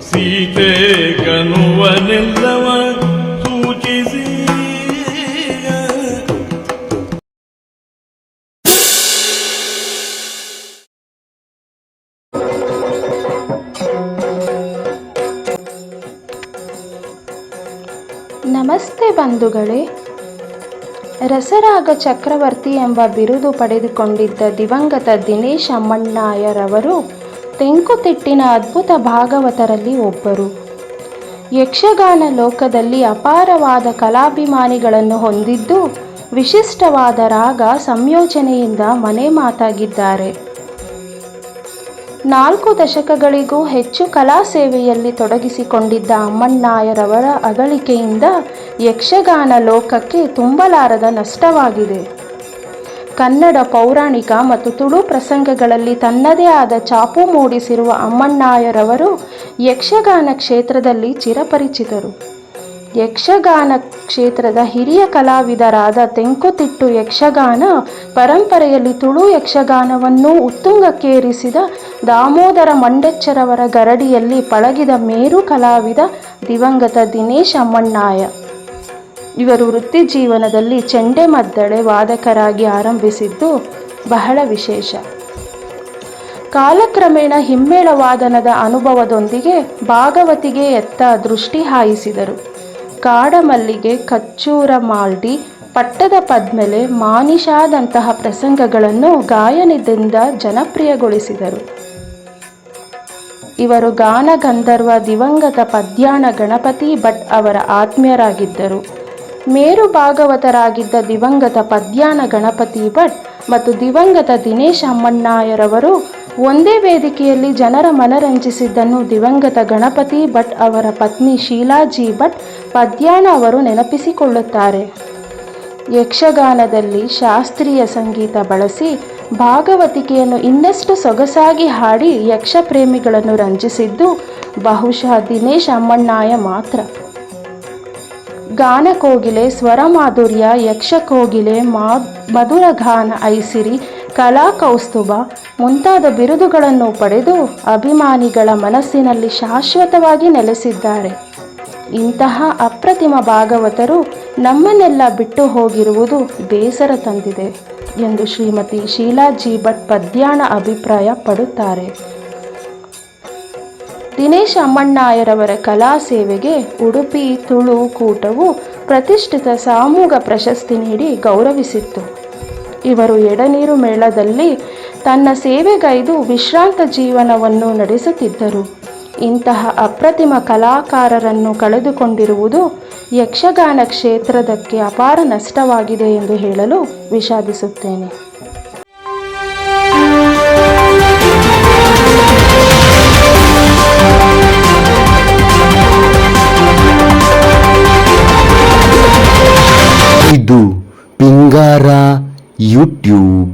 ಸೀತೆ ಕನುವನೆಲ್ಲವ ಸೂಚಿಸಿ. ನಮಸ್ತೆ ಬಂಧುಗಳೇ. ರಸರಾಗ ಚಕ್ರವರ್ತಿ ಎಂಬ ಬಿರುದು ಪಡೆದುಕೊಂಡಿದ್ದ ದಿವಂಗತ ದಿನೇಶ್ ಅಮ್ಮಣ್ಣಾಯರವರು ತೆಂಕುತಿಟ್ಟಿನ ಅದ್ಭುತ ಭಾಗವತರಲ್ಲಿ ಒಬ್ಬರು. ಯಕ್ಷಗಾನ ಲೋಕದಲ್ಲಿ ಅಪಾರವಾದ ಕಲಾಭಿಮಾನಿಗಳನ್ನು ಹೊಂದಿದ್ದು, ವಿಶಿಷ್ಟವಾದ ರಾಗ ಸಂಯೋಜನೆಯಿಂದ ಮನೆ ಮಾತಾಗಿದ್ದಾರೆ. ನಾಲ್ಕು ದಶಕಗಳಿಗೂ ಹೆಚ್ಚು ಕಲಾ ಸೇವೆಯಲ್ಲಿ ತೊಡಗಿಸಿಕೊಂಡಿದ್ದ ಅಮ್ಮಣ್ಣಾಯರವರ ಅಗಲಿಕೆಯಿಂದ ಯಕ್ಷಗಾನ ಲೋಕಕ್ಕೆ ತುಂಬಲಾರದ ನಷ್ಟವಾಗಿದೆ. ಕನ್ನಡ ಪೌರಾಣಿಕ ಮತ್ತು ತುಳು ಪ್ರಸಂಗಗಳಲ್ಲಿ ತನ್ನದೇ ಆದ ಛಾಪು ಮೂಡಿಸಿರುವ ಅಮ್ಮಣ್ಣಾಯರವರು ಯಕ್ಷಗಾನ ಕ್ಷೇತ್ರದಲ್ಲಿ ಚಿರಪರಿಚಿತರು. ಯಕ್ಷಗಾನ ಕ್ಷೇತ್ರದ ಹಿರಿಯ ಕಲಾವಿದರಾದ ತೆಂಕುತಿಟ್ಟು ಯಕ್ಷಗಾನ ಪರಂಪರೆಯಲ್ಲಿ ತುಳು ಯಕ್ಷಗಾನವನ್ನು ಉತ್ತುಂಗಕ್ಕೇರಿಸಿದ ದಾಮೋದರ ಮಂಡೆಚ್ಚರವರ ಗರಡಿಯಲ್ಲಿ ಪಳಗಿದ ಮೇರು ಕಲಾವಿದ ದಿವಂಗತ ದಿನೇಶ್ ಅಮ್ಮಣ್ಣಾಯ. ಇವರು ವೃತ್ತಿ ಜೀವನದಲ್ಲಿ ಚೆಂಡೆಮದ್ದಳೆ ವಾದಕರಾಗಿ ಆರಂಭಿಸಿದ್ದು ಬಹಳ ವಿಶೇಷ. ಕಾಲಕ್ರಮೇಣ ಹಿಮ್ಮೇಳ ವಾದನದ ಅನುಭವದೊಂದಿಗೆ ಭಾಗವತಿಗೆ ಎತ್ತ ದೃಷ್ಟಿ ಹಾಯಿಸಿದರು. ಕಾಡಮಲ್ಲಿಗೆ ಕಚ್ಚೂರ ಮಾಲ್ಡಿ, ಪಟ್ಟದ ಪದ್ಮೇಲೆ ಮಾನಿಷಾದಂತಹ ಪ್ರಸಂಗಗಳನ್ನು ಗಾಯನದಿಂದ ಜನಪ್ರಿಯಗೊಳಿಸಿದರು. ಇವರು ಗಾನ ಗಂಧರ್ವ ದಿವಂಗತ ಪದ್ಯಾಣ ಗಣಪತಿ ಭಟ್ ಅವರ ಆತ್ಮೀಯರಾಗಿದ್ದರು. ಮೇರು ಭಾಗವತರಾಗಿದ್ದ ದಿವಂಗತ ಪದ್ಯಾನ ಗಣಪತಿ ಭಟ್ ಮತ್ತು ದಿವಂಗತ ದಿನೇಶ್ ಅಮ್ಮಣ್ಣಾಯರವರು ಒಂದೇ ವೇದಿಕೆಯಲ್ಲಿ ಜನರ ಮನರಂಜಿಸಿದ್ದನ್ನು ದಿವಂಗತ ಗಣಪತಿ ಭಟ್ ಅವರ ಪತ್ನಿ ಶೀಲಾಜಿ ಭಟ್ ಪದ್ಯಾನ ಅವರು ನೆನಪಿಸಿಕೊಳ್ಳುತ್ತಾರೆ. ಯಕ್ಷಗಾನದಲ್ಲಿ ಶಾಸ್ತ್ರೀಯ ಸಂಗೀತ ಬಳಸಿ ಭಾಗವತಿಕೆಯನ್ನು ಇನ್ನಷ್ಟು ಸೊಗಸಾಗಿ ಹಾಡಿ ಯಕ್ಷಪ್ರೇಮಿಗಳನ್ನು ರಂಜಿಸಿದ್ದು ಬಹುಶಃ ದಿನೇಶ್ ಅಮ್ಮಣ್ಣಾಯ ಮಾತ್ರ. ಗಾನ ಕೋಗಿಲೆ ಸ್ವರ ಮಾಧುರ್ಯ ಯಕ್ಷ ಕೋಗಿಲೆ ಮಾ ಮಧುರ ಗಾನ ಐಸಿರಿ ಕಲಾ ಕೌಸ್ತುಭ ಮುಂತಾದ ಬಿರುದುಗಳನ್ನು ಪಡೆದು ಅಭಿಮಾನಿಗಳ ಮನಸ್ಸಿನಲ್ಲಿ ಶಾಶ್ವತವಾಗಿ ನೆಲೆಸಿದ್ದಾರೆ. ಇಂತಹ ಅಪ್ರತಿಮ ಭಾಗವತರು ನಮ್ಮನ್ನೆಲ್ಲ ಬಿಟ್ಟು ಹೋಗಿರುವುದು ಬೇಸರ ತಂದಿದೆ ಎಂದು ಶ್ರೀಮತಿ ಶೀಲಾಜಿ ಭಟ್ ಪದ್ಯಾಣ ಅಭಿಪ್ರಾಯ ಪಡುತ್ತಾರೆ ದಿನೇಶ್ ಅಮ್ಮಣ್ಣಾಯರವರ ಕಲಾ ಸೇವೆಗೆ ಉಡುಪಿ, ತುಳು ಕೂಟವು ಪ್ರತಿಷ್ಠಿತ ಸಾಮೂಹ ಪ್ರಶಸ್ತಿ ನೀಡಿ ಗೌರವಿಸಿತ್ತು. ಇವರು ಎಡನೀರು ಮೇಳದಲ್ಲಿ ತನ್ನ ಸೇವೆಗೈದು ವಿಶ್ರಾಂತ ಜೀವನವನ್ನು ನಡೆಸುತ್ತಿದ್ದರು. ಇಂತಹ ಅಪ್ರತಿಮ ಕಲಾಕಾರರನ್ನು ಕಳೆದುಕೊಂಡಿರುವುದು ಯಕ್ಷಗಾನ ಕ್ಷೇತ್ರದಕ್ಕೆ ಅಪಾರ ನಷ್ಟವಾಗಿದೆ ಎಂದು ಹೇಳಲು ವಿಷಾದಿಸುತ್ತೇನೆ. ಇದು ಪಿಂಗಾರ ಯೂಟ್ಯೂಬ್.